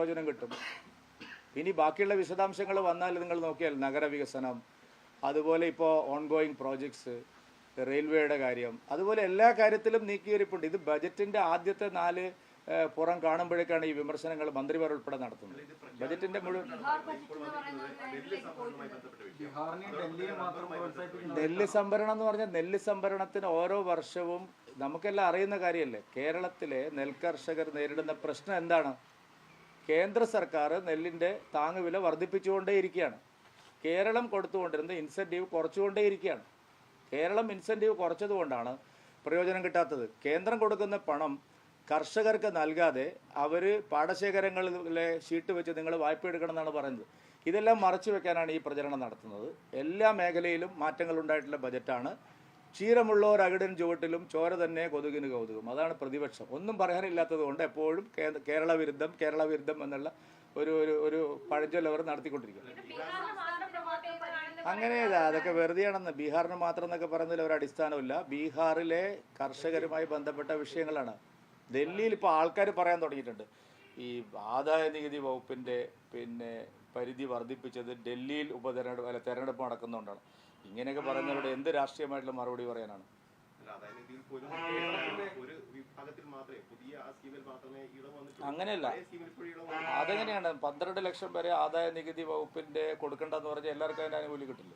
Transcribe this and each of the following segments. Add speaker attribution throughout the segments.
Speaker 1: പ്രയോജനം കിട്ടും. ഇനി ബാക്കിയുള്ള വിശദാംശങ്ങൾ വന്നാൽ നിങ്ങൾ നോക്കിയാൽ നഗരവികസനം അതുപോലെ ഇപ്പോൾ ഓൺഗോയിങ് പ്രോജക്ട്സ് റെയിൽവേയുടെ കാര്യം അതുപോലെ എല്ലാ കാര്യത്തിലും നീക്കിയിരിപ്പുണ്ട്. ഇത് ബജറ്റിന്റെ ആദ്യത്തെ നാല് പുറം കാണുമ്പോഴേക്കാണ് ഈ വിമർശനങ്ങൾ മന്ത്രിമാർ ഉൾപ്പെടെ നടത്തുന്നത്. ബജറ്റിന്റെ മുഴുവൻ നെല്ല് സംഭരണം എന്ന് പറഞ്ഞാൽ നെല്ല് സംഭരണത്തിന് ഓരോ വർഷവും നമുക്കെല്ലാം അറിയുന്ന കാര്യമല്ലേ? കേരളത്തിലെ നെൽകർഷകർ നേരിടുന്ന പ്രശ്നം എന്താണ്? കേന്ദ്ര സർക്കാർ നെല്ലിന്റെ താങ്ങുവില വർദ്ധിപ്പിച്ചുകൊണ്ടേയിരിക്കുകയാണ്. കേരളം കൊടുത്തുകൊണ്ടിരുന്ന ഇൻസെന്റീവ് കുറച്ചുകൊണ്ടേയിരിക്കുകയാണ്. കേരളം ഇൻസെന്റീവ് കുറച്ചതുകൊണ്ടാണ് പ്രയോജനം കിട്ടാത്തത്. കേന്ദ്രം കൊടുക്കുന്ന പണം കർഷകർക്ക് നൽകാതെ അവർ പാടശേഖരങ്ങളിലെ ഷീട്ട് വെച്ച് നിങ്ങൾ വായ്പ എടുക്കണം എന്നാണ് പറയുന്നത്. ഇതെല്ലാം മറച്ചു വെക്കാനാണ് ഈ പ്രചരണം നടത്തുന്നത്. എല്ലാ മേഖലയിലും മാറ്റങ്ങൾ ഉണ്ടായിട്ടുള്ള ബജറ്റാണ് ക്ഷീരമുള്ളവർ അകിടൻ ചുവട്ടിലും ചോര തന്നെ കൊതുകിന് കൗതുകം. അതാണ് പ്രതിപക്ഷം. ഒന്നും പറയാനില്ലാത്തത് കൊണ്ട് എപ്പോഴും കേരള വിരുദ്ധം കേരള വിരുദ്ധം എന്നുള്ള ഒരു ഒരു ഒരു പഴഞ്ചൊല്ല അവർ നടത്തിക്കൊണ്ടിരിക്കുന്നത് അങ്ങനെയല്ല അതൊക്കെ വെറുതെയാണെന്ന്. ബീഹാറിന് മാത്രം എന്നൊക്കെ പറയുന്നതിൽ ഒരു അടിസ്ഥാനമില്ല ബീഹാറിലെ കർഷകരുമായി ബന്ധപ്പെട്ട വിഷയങ്ങളാണ്. ഡൽഹിയിൽ ഇപ്പോൾ ആൾക്കാർ പറയാൻ തുടങ്ങിയിട്ടുണ്ട്. ഈ ആദായ നികുതി വകുപ്പിന്റെ പിന്നെ പരിധി വർദ്ധിപ്പിച്ചത് ഡൽഹിയിൽ ഉപതെരഞ്ഞെടുപ്പ് അല്ല തെരഞ്ഞെടുപ്പ് നടക്കുന്നതുകൊണ്ടാണ് ഇങ്ങനെയൊക്കെ പറയുന്നവരോട് എന്ത് രാഷ്ട്രീയമായിട്ടുള്ള മറുപടി പറയാനാണ്? അങ്ങനെയല്ല. അതെങ്ങനെയാണ്? പന്ത്രണ്ട് ലക്ഷം വരെ ആദായ നികുതി വകുപ്പിന്റെ കൊടുക്കണ്ടെന്ന് പറഞ്ഞാൽ എല്ലാവർക്കും അതിന്റെ ആനുകൂല്യം കിട്ടില്ല?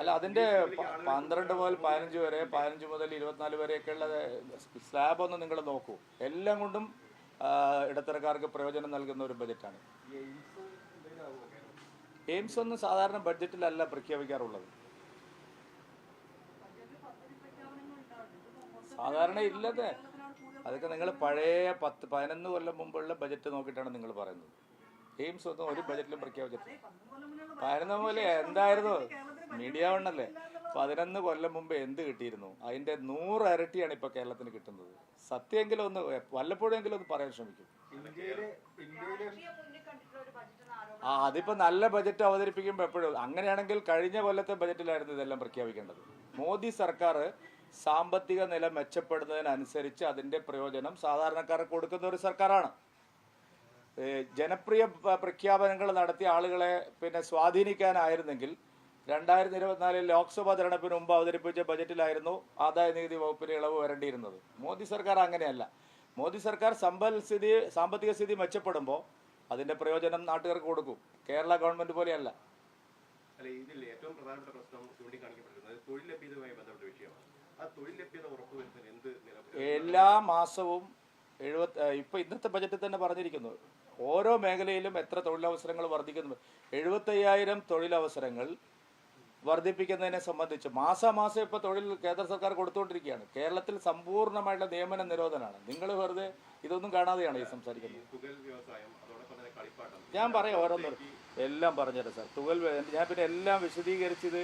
Speaker 2: അല്ല
Speaker 1: അതിന്റെ പന്ത്രണ്ട് മുതൽ പതിനഞ്ച് വരെ പതിനഞ്ച് മുതൽ ഇരുപത്തിനാല് വരെയൊക്കെയുള്ള സ്ലാബ് ഒന്ന് നിങ്ങൾ നോക്കൂ. എല്ലാം കൊണ്ടും ഇടത്തരക്കാർക്ക് പ്രയോജനം നൽകുന്ന ഒരു ബജറ്റാണ്
Speaker 3: ഈ എയിംസ് എന്തെങ്കിലും ആവുമോ കേരളം
Speaker 1: എയിംസ് ഒന്നും സാധാരണ ബഡ്ജറ്റിലല്ല പ്രഖ്യാപിക്കാറുള്ളത്. സാധാരണ ഇല്ലത്. അതൊക്കെ നിങ്ങൾ പഴയ പത്ത് പതിനൊന്ന് കൊല്ലം മുമ്പുള്ള ബജറ്റ് നോക്കിയിട്ടാണ് നിങ്ങൾ പറയുന്നത്. എയിംസ് ഒന്നും ഒരു ബജറ്റിലും പ്രഖ്യാപിച്ചിട്ടില്ല. പതിനൊന്ന് പോലെ എന്തായിരുന്നു? മീഡിയ വണ്ണല്ലേ. പതിനൊന്ന് കൊല്ലം മുമ്പ് എന്ത് കിട്ടിയിരുന്നു? അതിന്റെ നൂറ് ഇരട്ടിയാണ് ഇപ്പൊ കേരളത്തിന് കിട്ടുന്നത്. സത്യമെങ്കിലും ഒന്ന് വല്ലപ്പോഴെങ്കിലും ഒന്ന് പറയാൻ ശ്രമിക്കും.
Speaker 3: ഇന്ത്യയിലെ ഇന്ത്യയിലെ
Speaker 4: രാഷ്ട്രീയം മുന്നിൽ കണ്ടിട്ടുള്ള ഒരു ബജറ്റ് എന്ന ആരോപണം
Speaker 1: ആ അതിപ്പോ നല്ല ബജറ്റ് അവതരിപ്പിക്കുമ്പോൾ എപ്പോഴും അങ്ങനെയാണെങ്കിൽ കഴിഞ്ഞ കൊല്ലത്തെ ബജറ്റിലായിരുന്നു ഇതെല്ലാം പ്രഖ്യാപിക്കേണ്ടത്. മോദി സർക്കാർ സാമ്പത്തിക നില മെച്ചപ്പെടുന്നതിനനുസരിച്ച് അതിന്റെ പ്രയോജനം സാധാരണക്കാർക്ക് കൊടുക്കുന്ന ഒരു സർക്കാരാണ്. ജനപ്രിയ പ്രഖ്യാപനങ്ങൾ നടത്തിയ ആളുകളെ പിന്നെ സ്വാധീനിക്കാനായിരുന്നെങ്കിൽ രണ്ടായിരത്തി ഇരുപത്തിനാലിൽ ലോക്സഭാ തെരഞ്ഞെടുപ്പിന് മുമ്പ് അവതരിപ്പിച്ച ബജറ്റിലായിരുന്നു ആദായ നികുതി വകുപ്പിന് ഇളവ് വരേണ്ടിയിരുന്നത്. മോദി സർക്കാർ അങ്ങനെയല്ല. മോദി സർക്കാർ സമ്പൽ സ്ഥിതി സാമ്പത്തിക സ്ഥിതി മെച്ചപ്പെടുമ്പോൾ അതിന്റെ പ്രയോജനം നാട്ടുകാർക്ക് കൊടുക്കും. കേരള ഗവൺമെന്റ് പോലെയല്ല.
Speaker 2: അല്ല ഇതിൽ ഏറ്റവും പ്രധാനപ്പെട്ട പ്രശ്നം ചൂണ്ടിക്കാണിക്കപ്പെട്ടിരുന്നത് തൊഴിൽ ലഭ്യതയുമായി ബന്ധപ്പെട്ട വിഷയമാണ്. ആ തൊഴിൽ ലഭ്യത എന്ത്
Speaker 1: എല്ലാ മാസവും എഴുപത്തി ഇപ്പൊ ഇന്നത്തെ ബജറ്റിൽ തന്നെ പറഞ്ഞിരിക്കുന്നു. ഓരോ മേഖലയിലും എത്ര തൊഴിലവസരങ്ങൾ വർദ്ധിക്കുന്നു. എഴുപത്തയ്യായിരം തൊഴിലവസരങ്ങൾ വർദ്ധിപ്പിക്കുന്നതിനെ സംബന്ധിച്ച് മാസാമാസം ഇപ്പോൾ തൊഴിൽ കേന്ദ്ര സർക്കാർ കൊടുത്തുകൊണ്ടിരിക്കുകയാണ്. കേരളത്തിൽ സമ്പൂർണമായിട്ടുള്ള നിയമന നിരോധനമാണ്. നിങ്ങൾ വെറുതെ ഇതൊന്നും കാണാതെയാണ് ഈ സംസാരിക്കുന്നത്. ഞാൻ പറയാം ഓരോന്നും എല്ലാം പറഞ്ഞുതരാം സാർ. തുകൽ ഞാൻ പിന്നെ എല്ലാം വിശദീകരിച്ചത്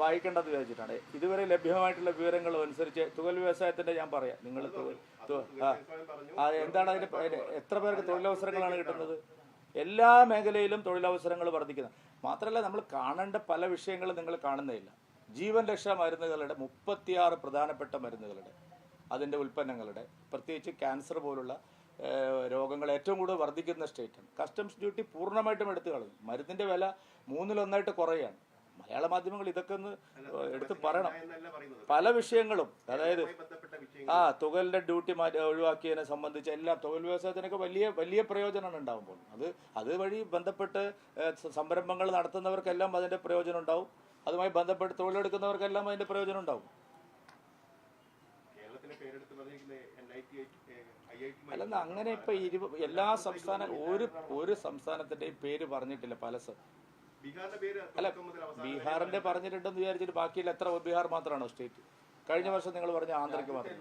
Speaker 1: വായിക്കേണ്ടത് വിചാരിച്ചിട്ടാണ്. ഇതുവരെ ലഭ്യമായിട്ടുള്ള വിവരങ്ങൾ അനുസരിച്ച് തുകൽ വ്യവസായത്തിന്റെ ഞാൻ പറയാം. നിങ്ങൾ എന്താണ് അതിന് എത്ര പേർക്ക് തൊഴിലവസരങ്ങളാണ് കിട്ടുന്നത്? എല്ലാ മേഖലയിലും തൊഴിലവസരങ്ങൾ വർദ്ധിക്കുന്നത്. മാത്രമല്ല നമ്മൾ കാണേണ്ട പല വിഷയങ്ങളും നിങ്ങൾ കാണുന്നില്ല ജീവൻ രക്ഷാ മരുന്നുകളുടെ മുപ്പത്തിയാറ് പ്രധാനപ്പെട്ട മരുന്നുകളുടെ അതിന്റെ ഉൽപ്പന്നങ്ങളുടെ പ്രത്യേകിച്ച് ക്യാൻസർ പോലുള്ള രോഗങ്ങൾ ഏറ്റവും കൂടുതൽ വർദ്ധിക്കുന്ന സ്റ്റേറ്റാണ് കസ്റ്റംസ് ഡ്യൂട്ടി പൂർണമായിട്ടും എടുത്തു കളഞ്ഞു മരുന്നിന്റെ വില മൂന്നിലൊന്നായിട്ട് കുറയാണ്. മലയാള മാധ്യമങ്ങൾ ഇതൊക്കെ ഒന്ന് എടുത്ത് പറയണം. പല വിഷയങ്ങളും അതായത് ആ തുകലിന്റെ ഡ്യൂട്ടി മാറ്റി ഒഴിവാക്കിയതിനെ സംബന്ധിച്ച് എല്ലാം തൊഴിൽ വ്യവസായത്തിനൊക്കെ വലിയ വലിയ പ്രയോജനമാണ് ഉണ്ടാകുമ്പോൾ അത് അതുവഴി ബന്ധപ്പെട്ട് സംരംഭങ്ങൾ നടത്തുന്നവർക്കെല്ലാം അതിന്റെ പ്രയോജനം ഉണ്ടാവും. അതുമായി ബന്ധപ്പെട്ട് തൊഴിലെടുക്കുന്നവർക്കെല്ലാം അതിന്റെ പ്രയോജനം ഉണ്ടാവും. അല്ലെന്ന് അങ്ങനെ ഇപ്പൊ ഇരുപത് എല്ലാ സംസ്ഥാന ഒരു ഒരു സംസ്ഥാനത്തിന്റെയും പേര് പറഞ്ഞിട്ടില്ല പല
Speaker 2: ബീഹാറിന്റെ പേര്
Speaker 1: അല്ല ബീഹാറിന്റെ പറഞ്ഞിട്ടുണ്ടെന്ന് വിചാരിച്ചിട്ട് ബാക്കിയിൽ എത്ര ബീഹാർ മാത്രമാണോ സ്റ്റേറ്റ്? കഴിഞ്ഞ വർഷം നിങ്ങൾ പറഞ്ഞ ആന്ധ്രയ്ക്ക് മാത്രം.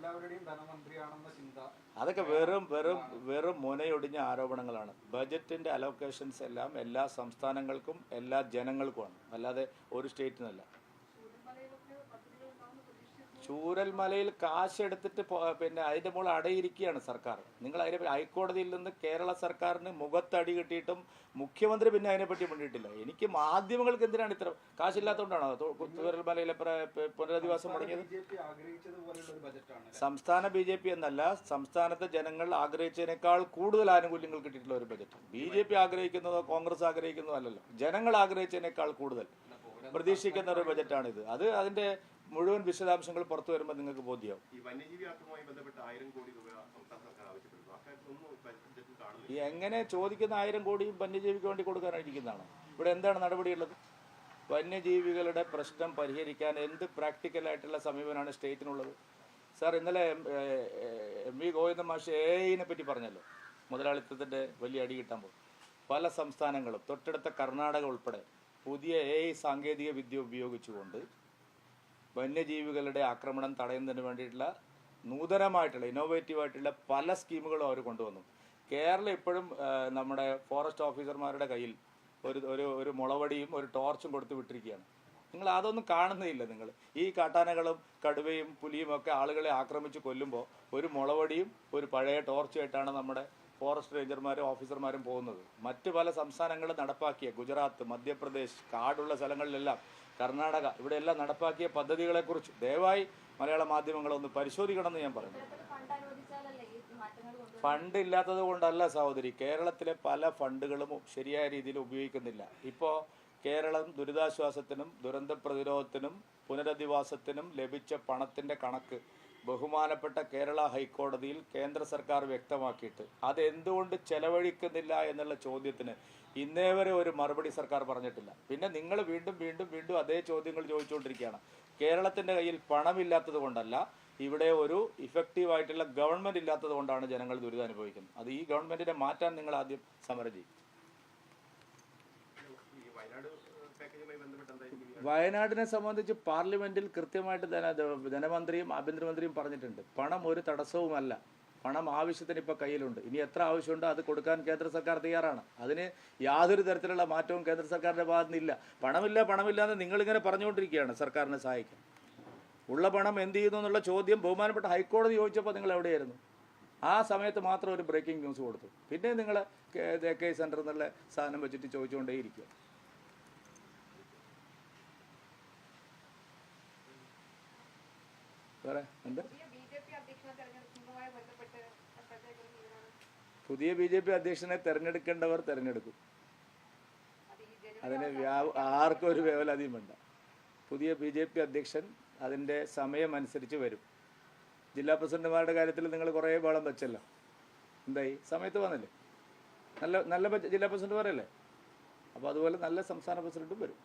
Speaker 1: അതൊക്കെ വെറും വെറും വെറും മുനയൊടിഞ്ഞ ആരോപണങ്ങളാണ്. ബജറ്റിന്റെ അലോക്കേഷൻസ് എല്ലാം എല്ലാ സംസ്ഥാനങ്ങൾക്കും എല്ലാ ജനങ്ങൾക്കുമാണ് അല്ലാതെ ഒരു സ്റ്റേറ്റിനല്ല. ചൂരൽമലയിൽ കാശ് എടുത്തിട്ട് പിന്നെ അതിന്റെ മുകളിൽ അടയിരിക്കുകയാണ് സർക്കാർ. നിങ്ങൾ അതിനെ ഹൈക്കോടതിയിൽ നിന്ന് കേരള സർക്കാരിന് മുഖത്തടി കിട്ടിയിട്ടും മുഖ്യമന്ത്രി പിന്നെ അതിനെപ്പറ്റി മിണ്ടിയിട്ടില്ല. എനിക്ക് മാധ്യമങ്ങൾക്ക് എന്തിനാണ് ഇത്ര കാശില്ലാത്തതുകൊണ്ടാണോ ചൂരൽ ചൂരൽമലയിലെ പുനരധിവാസം മുടങ്ങിയത്? സംസ്ഥാന ബി ജെ പി എന്നല്ല സംസ്ഥാനത്തെ ജനങ്ങൾ ആഗ്രഹിച്ചതിനേക്കാൾ കൂടുതൽ ആനുകൂല്യങ്ങൾ കിട്ടിയിട്ടുള്ള ഒരു ബജറ്റ്. ബി ജെ പി ആഗ്രഹിക്കുന്നതോ കോൺഗ്രസ് ആഗ്രഹിക്കുന്നതോ അല്ലല്ലോ. ജനങ്ങൾ ആഗ്രഹിച്ചതിനേക്കാൾ കൂടുതൽ. പ്രതീക്ഷിക്കുന്ന ഒരു ബജറ്റാണിത്. അത് അതിന്റെ മുഴുവൻ വിശദാംശങ്ങൾ പുറത്തു വരുമ്പോൾ നിങ്ങൾക്ക് ബോധ്യമാവും
Speaker 2: ഈ വന്യജീവി ആക്രമവുമായി ബന്ധപ്പെട്ട് ആയിരം കോടി രൂപ സംസ്ഥാന സർക്കാർ ആവശ്യപ്പെടുന്നു.
Speaker 1: ഈ എങ്ങനെ ചോദിക്കുന്ന ആയിരം കോടിയും വന്യജീവിക്ക് വേണ്ടി കൊടുക്കാനായിരിക്കുന്നതാണ് ഇവിടെ എന്താണ് നടപടിയുള്ളത്? വന്യജീവികളുടെ പ്രശ്നം പരിഹരിക്കാൻ എന്ത് പ്രാക്ടിക്കലായിട്ടുള്ള സമീപനമാണ് സ്റ്റേറ്റിനുള്ളത്? സാർ ഇന്നലെ എം- വി ഗോവിന്ദ മാഷ് എ ഐനെ പറ്റി പറഞ്ഞല്ലോ. മുതലാളിത്തത്തിന്റെ വലിയ അടി കിട്ടാൻ പോകും. പല സംസ്ഥാനങ്ങളും തൊട്ടടുത്ത കർണാടക ഉൾപ്പെടെ പുതിയ എ ഐ സാങ്കേതിക വിദ്യ ഉപയോഗിച്ചുകൊണ്ട് വന്യജീവികളുടെ ആക്രമണം തടയുന്നതിന് വേണ്ടിയിട്ടുള്ള നൂതനമായിട്ടുള്ള ഇന്നോവേറ്റീവ് ആയിട്ടുള്ള പല സ്കീമുകളും അവർ കൊണ്ടുവന്നു. കേരളം ഇപ്പോഴും നമ്മുടെ ഫോറസ്റ്റ് ഓഫീസർമാരുടെ കയ്യിൽ ഒരു ഒരു ഒരു മുളവടിയും ഒരു ടോർച്ചും കൊടുത്ത് വിട്ടിരിക്കുകയാണ്. നിങ്ങൾ അതൊന്നും കാണുന്നില്ല നിങ്ങൾ. ഈ കാട്ടാനകളും കടുവയും പുലിയും ഒക്കെ ആളുകളെ ആക്രമിച്ച് കൊല്ലുമ്പോൾ ഒരു മുളവടിയും ഒരു പഴയ ടോർച്ചുമായിട്ടാണ് നമ്മുടെ ഫോറസ്റ്റ് റേഞ്ചർമാരും ഓഫീസർമാരും പോകുന്നത്. മറ്റു പല സംസ്ഥാനങ്ങളും നടപ്പാക്കിയ ഗുജറാത്ത് മധ്യപ്രദേശ് കാടുള്ള സ്ഥലങ്ങളിലെല്ലാം കർണാടക ഇവിടെയെല്ലാം നടപ്പാക്കിയ പദ്ധതികളെക്കുറിച്ച് ദയവായി മലയാള മാധ്യമങ്ങളൊന്ന് പരിശോധിക്കണമെന്ന് ഞാൻ പറയുന്നു.
Speaker 4: ഫണ്ട്
Speaker 1: ഇല്ലാത്തത് കൊണ്ടല്ല സഹോദരി. കേരളത്തിലെ പല ഫണ്ടുകളും ശരിയായ രീതിയിൽ ഉപയോഗിക്കുന്നില്ല. ഇപ്പോൾ കേരളം ദുരിതാശ്വാസത്തിനും ദുരന്ത പ്രതിരോധത്തിനും പുനരധിവാസത്തിനും ലഭിച്ച പണത്തിന്റെ കണക്ക് ബഹുമാനപ്പെട്ട കേരള ഹൈക്കോടതിയിൽ കേന്ദ്ര സർക്കാർ വ്യക്തമാക്കിയിട്ട് അത് എന്തുകൊണ്ട് ചെലവഴിക്കുന്നില്ല എന്നുള്ള ചോദ്യത്തിന് ഇന്നേ വരെ ഒരു മറുപടി സർക്കാർ പറഞ്ഞിട്ടില്ല. പിന്നെ നിങ്ങൾ വീണ്ടും വീണ്ടും വീണ്ടും അതേ ചോദ്യങ്ങൾ ചോദിച്ചുകൊണ്ടിരിക്കുകയാണ്. കേരളത്തിന്റെ കയ്യിൽ പണമില്ലാത്തത് കൊണ്ടല്ല ഇവിടെ ഒരു ഇഫക്റ്റീവ് ആയിട്ടുള്ള ഗവൺമെന്റ് ഇല്ലാത്തത് കൊണ്ടാണ് ജനങ്ങൾ ദുരിതം അനുഭവിക്കുന്നത് അത് ഈ ഗവൺമെന്റിനെ മാറ്റാൻ നിങ്ങൾ ആദ്യം സമരം ചെയ്യും
Speaker 2: ഈ വയനാട് പാക്കേജുമായി ബന്ധപ്പെട്ട് എന്തായിരിക്കും ഈ
Speaker 1: വയനാടിനെ സംബന്ധിച്ച് പാർലമെന്റിൽ കൃത്യമായിട്ട് ധന ധനമന്ത്രിയും ആഭ്യന്തരമന്ത്രിയും പറഞ്ഞിട്ടുണ്ട്. പണം ഒരു തടസ്സവുമല്ല. പണം ആവശ്യത്തിന് ഇപ്പോൾ കയ്യിലുണ്ട്. ഇനി എത്ര ആവശ്യമുണ്ടോ അത് കൊടുക്കാൻ കേന്ദ്ര സർക്കാർ തയ്യാറാണ്. അതിന് യാതൊരു തരത്തിലുള്ള മാറ്റവും കേന്ദ്ര സർക്കാരിന്റെ ഭാഗത്തു നിന്നില്ല. പണമില്ല പണമില്ല എന്ന് നിങ്ങൾ നിങ്ങളിങ്ങനെ പറഞ്ഞുകൊണ്ടിരിക്കുകയാണ് സർക്കാരിനെ സഹായിക്കാൻ. ഉള്ള പണം എന്ത് ചെയ്യുന്നു എന്നുള്ള ചോദ്യം ബഹുമാനപ്പെട്ട ഹൈക്കോടതി ചോദിച്ചപ്പോൾ നിങ്ങൾ എവിടെയായിരുന്നു? ആ സമയത്ത് മാത്രം ഒരു ബ്രേക്കിംഗ് ന്യൂസ് കൊടുത്തു. പിന്നെ നിങ്ങൾ കെ സെന്റർ എന്നുള്ള സാധനം വെച്ചിട്ട് ചോദിച്ചുകൊണ്ടേയിരിക്കുക. വേറെ
Speaker 4: പുതിയ ബി ജെ പി അധ്യക്ഷനെ
Speaker 1: തെരഞ്ഞെടുക്കേണ്ടവർ തെരഞ്ഞെടുക്കും. അതിന് ആർക്കും ഒരു വേവലാതിയും വേണ്ട. പുതിയ ബി ജെ പി അധ്യക്ഷൻ അതിന്റെ സമയമനുസരിച്ച് വരും. ജില്ലാ പ്രസിഡന്റുമാരുടെ കാര്യത്തിൽ നിങ്ങൾ കുറേ ബളം വെച്ചല്ലോ. എന്തായി? സമയത്ത് വന്നില്ലേ? നല്ല നല്ല ജില്ലാ പ്രസിഡന്റ് പറയല്ലേ അപ്പോൾ അതുപോലെ നല്ല സംസ്ഥാന പ്രസിഡന്റും വരും.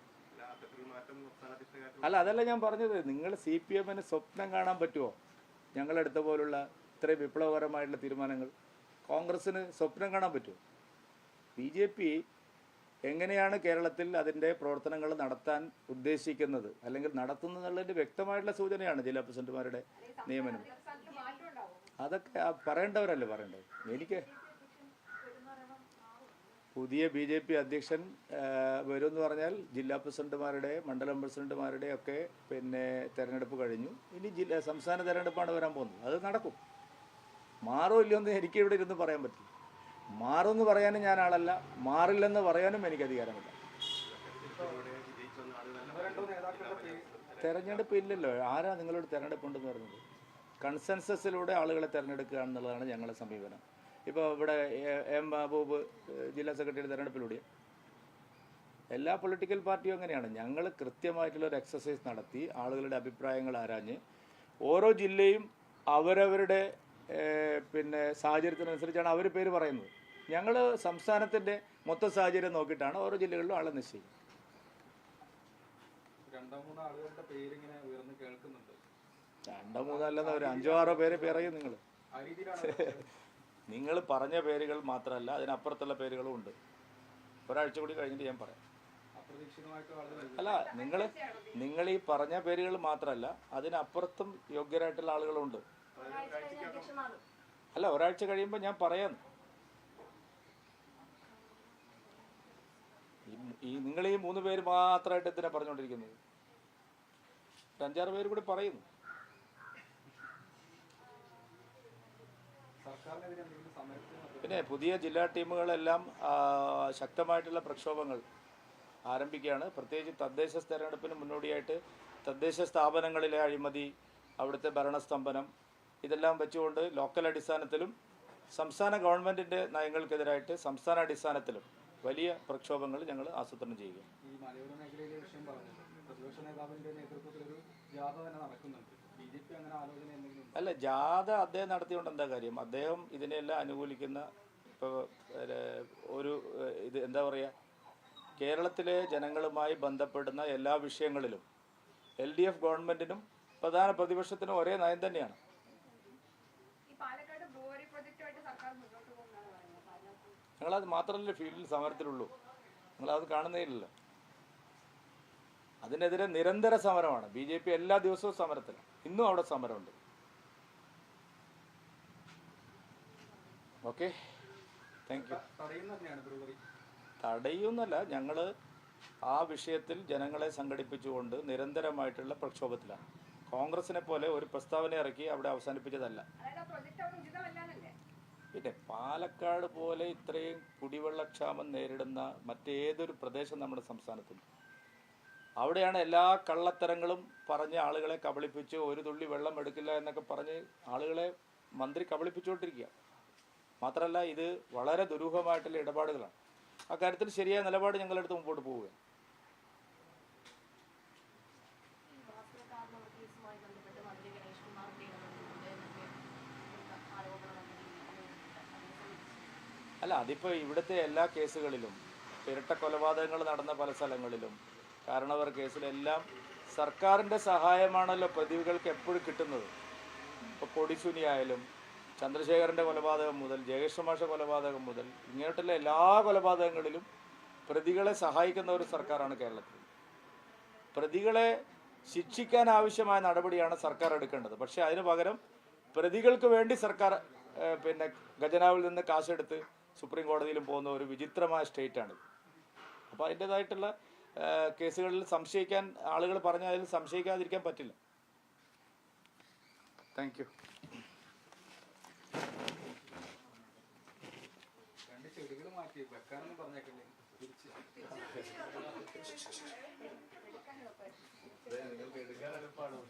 Speaker 2: അല്ല
Speaker 1: അതല്ല ഞാൻ പറഞ്ഞത്. നിങ്ങൾ സി പി എമ്മിന് സ്വപ്നം കാണാൻ പറ്റുമോ ഞങ്ങളെടുത്ത പോലുള്ള ഇത്രയും വിപ്ലവകരമായിട്ടുള്ള തീരുമാനങ്ങൾ കോൺഗ്രസ്സിന് സ്വപ്നം കാണാൻ പറ്റുമോ ബി ജെ പി എങ്ങനെയാണ് കേരളത്തിൽ അതിന്റെ പ്രവർത്തനങ്ങൾ നടത്താൻ ഉദ്ദേശിക്കുന്നത്? അല്ലെങ്കിൽ നടത്തുന്നതെന്നുള്ളതിന്റെ വ്യക്തമായിട്ടുള്ള സൂചനയാണ് ജില്ലാ പ്രസിഡന്റുമാരുടെ നിയമനം. അതൊക്കെ പറയേണ്ടവരല്ലേ പറയേണ്ടത്? എനിക്ക് പുതിയ ബി ജെ പി അധ്യക്ഷൻ വരും എന്ന് പറഞ്ഞാൽ ജില്ലാ പ്രസിഡന്റുമാരുടെ മണ്ഡലം പ്രസിഡന്റുമാരുടെ ഒക്കെ പിന്നെ തെരഞ്ഞെടുപ്പ് കഴിഞ്ഞു. ഇനി ജില്ലാ സംസ്ഥാന തെരഞ്ഞെടുപ്പാണ് വരാൻ പോകുന്നത്. അത് നടക്കും. മാറോ ഇല്ലയോ എന്ന് എനിക്ക് ഇവിടെ ഇരുന്ന് പറയാൻ പറ്റില്ല. മാറുമെന്ന് പറയാനും ഞാൻ ആളല്ല. മാറില്ലെന്ന് പറയാനും എനിക്ക് അധികാരമില്ല. തെരഞ്ഞെടുപ്പ് ഇല്ലല്ലോ. ആരാ നിങ്ങളോട് തെരഞ്ഞെടുപ്പ് ഉണ്ടെന്ന് പറയുന്നത് കൺസെൻസസിലൂടെ ആളുകളെ തിരഞ്ഞെടുക്കുക എന്നുള്ളതാണ് ഞങ്ങളുടെ സമീപനം. ഇപ്പോൾ ഇവിടെ എ- ബാബൂബ് ജില്ലാ സെക്രട്ടറിയുടെ തെരഞ്ഞെടുപ്പിലൂടെ. എല്ലാ പൊളിറ്റിക്കൽ പാർട്ടിയും അങ്ങനെയാണ്. ഞങ്ങൾ കൃത്യമായിട്ടുള്ള ഒരു എക്സസൈസ് നടത്തി ആളുകളുടെ അഭിപ്രായങ്ങൾ ആരാഞ്ഞ് ഓരോ ജില്ലയും അവരവരുടെ പിന്നെ സാഹചര്യത്തിനനുസരിച്ചാണ് അവർ പേര് പറയുന്നത്. ഞങ്ങൾ സംസ്ഥാനത്തിന്റെ മൊത്ത സാഹചര്യം നോക്കിയിട്ടാണ് ഓരോ ജില്ലകളിലും ആളെ നിശ്ചയിക്കുന്നത്.
Speaker 3: രണ്ടോ മൂന്നോ
Speaker 1: അല്ലെന്ന് ഒരു അഞ്ചോ ആറോ പേര് പറയും നിങ്ങൾ നിങ്ങൾ പറഞ്ഞ പേരുകൾ മാത്രമല്ല അതിനപ്പുറത്തുള്ള പേരുകളും ഉണ്ട്. ഒരാഴ്ച കൂടി കഴിഞ്ഞിട്ട് ഞാൻ പറയാം. അല്ല നിങ്ങൾ നിങ്ങൾ ഈ പറഞ്ഞ പേരുകൾ മാത്രമല്ല അതിനപ്പുറത്തും യോഗ്യരായിട്ടുള്ള ആളുകളുണ്ട്. അല്ല ഒരാഴ്ച കഴിയുമ്പോൾ ഞാൻ പറയാം. ഈ- നിങ്ങൾ ഈ മൂന്ന് പേര് മാത്രമായിട്ട് എന്തിനാ പറഞ്ഞുകൊണ്ടിരിക്കുന്നത്? അഞ്ചാറ് പേര് കൂടി പറയുന്നു പിന്നെ പുതിയ ജില്ലാ ടീമുകളെല്ലാം ശക്തമായിട്ടുള്ള പ്രക്ഷോഭങ്ങൾ ആരംഭിക്കുകയാണ്. പ്രത്യേകിച്ച് തദ്ദേശ തെരഞ്ഞെടുപ്പിന് മുന്നോടിയായിട്ട് തദ്ദേശ സ്ഥാപനങ്ങളിലെ അഴിമതി അവിടുത്തെ ഭരണസ്തംഭനം ഇതെല്ലാം വെച്ചുകൊണ്ട് ലോക്കൽ അടിസ്ഥാനത്തിലും സംസ്ഥാന ഗവൺമെന്റിന്റെ നയങ്ങൾക്കെതിരായിട്ട് സംസ്ഥാന അടിസ്ഥാനത്തിലും വലിയ പ്രക്ഷോഭങ്ങൾ ഞങ്ങൾ ആസൂത്രണം ചെയ്യുക
Speaker 3: ഈ പ്രതിപക്ഷ നേതാവിന്റെ നേതൃത്വത്തിൽ ഒരു ജാഥ തന്നെ നടക്കുന്നുണ്ട്.
Speaker 1: അല്ല ജാഥ അദ്ദേഹം നടത്തിയോണ്ട് എന്താ കാര്യം? അദ്ദേഹം ഇതിനെല്ലാം അനുകൂലിക്കുന്ന ഇപ്പോൾ ഒരു ഇത് എന്താ പറയുക കേരളത്തിലെ ജനങ്ങളുമായി ബന്ധപ്പെടുന്ന എല്ലാ വിഷയങ്ങളിലും എൽ ഡി എഫ് ഗവൺമെന്റിനും പ്രധാന പ്രതിപക്ഷത്തിനും ഒരേ നയം തന്നെയാണ്.
Speaker 4: ഈ പാലക്കാട് ബ്രൂവറി പ്രൊജക്റ്റുമായിട്ട് സർക്കാർ മുന്നോട്ട് പോകുന്നതാണ് പറയുന്നത്. അതിനകത്ത്
Speaker 1: ഞങ്ങളത് മാത്രമല്ല ഫീൽഡിൽ സമരത്തിലുള്ളൂ. നിങ്ങളത് കാണുന്നേയില്ലല്ലോ. അതിനെതിരെ നിരന്തര സമരമാണ്. ബി ജെ പി എല്ലാ ദിവസവും സമരത്തിലാണ്. ഇന്നും അവിടെ സമരമുണ്ട്. ഓക്കെ താങ്ക് യു തടയുന്നല്ല ഞങ്ങൾ ആ വിഷയത്തിൽ ജനങ്ങളെ സംഘടിപ്പിച്ചുകൊണ്ട് നിരന്തരമായിട്ടുള്ള പ്രക്ഷോഭത്തിലാണ്. കോൺഗ്രസിനെ പോലെ ഒരു പ്രസ്താവന ഇറക്കി അവിടെ അവസാനിപ്പിച്ചതല്ല. പിന്നെ പാലക്കാട് പോലെ ഇത്രയും കുടിവെള്ളക്ഷാമം നേരിടുന്ന മറ്റേതൊരു പ്രദേശം നമ്മുടെ സംസ്ഥാനത്തുണ്ട്. അവിടെയാണ് എല്ലാ കള്ളത്തരങ്ങളും പറഞ്ഞ് ആളുകളെ കബളിപ്പിച്ച് ഒരു തുള്ളി വെള്ളം എടുക്കില്ല എന്നൊക്കെ പറഞ്ഞ് ആളുകളെ മന്ത്രി കബളിപ്പിച്ചുകൊണ്ടിരിക്കുക. മാത്രമല്ല ഇത് വളരെ ദുരൂഹമായിട്ടുള്ള ഇടപാടുകളാണ്. അക്കാര്യത്തിൽ ശരിയായ നിലപാട് ഞങ്ങളെടുത്ത് മുമ്പോട്ട് പോവുക അല്ല അതിപ്പോൾ ഇവിടുത്തെ എല്ലാ കേസുകളിലും ഇരട്ട കൊലപാതകങ്ങൾ നടന്ന പല സ്ഥലങ്ങളിലും കാരണവർ കേസിലെല്ലാം സർക്കാരിന്റെ സഹായമാണല്ലോ പ്രതികൾക്ക് എപ്പോഴും കിട്ടുന്നത്. ഇപ്പോൾ കൊടിസുനി ആയാലും ചന്ദ്രശേഖരന്റെ കൊലപാതകം മുതൽ ജയകൃഷ്ണമാഷ കൊലപാതകം മുതൽ ഇങ്ങോട്ടുള്ള എല്ലാ കൊലപാതകങ്ങളിലും പ്രതികളെ സഹായിക്കുന്ന ഒരു സർക്കാരാണ് കേരളത്തിൽ. പ്രതികളെ ശിക്ഷിക്കാൻ ആവശ്യമായ നടപടിയാണ് സർക്കാർ എടുക്കേണ്ടത്. പക്ഷേ അതിന് പകരം പ്രതികൾക്ക് വേണ്ടി സർക്കാർ പിന്നെ ഖജനാവിൽ നിന്ന് കാശെടുത്ത് സുപ്രീം കോടതിയിലും പോകുന്ന ഒരു വിചിത്രമായ സ്റ്റേറ്റാണ് അപ്പോൾ അതിന്റെതായിട്ടുള്ള കേസുകളിൽ സംശയിക്കാൻ ആളുകൾ പറഞ്ഞാൽ അതിൽ സംശയിക്കാതിരിക്കാൻ പറ്റില്ല. താങ്ക് യു
Speaker 3: ചെടികൾ മാറ്റി വെക്കാനൊന്നും പറഞ്ഞേക്കില്ലേ? നിങ്ങൾക്ക്
Speaker 4: എടുക്കാൻ എളുപ്പമായിരുന്നു.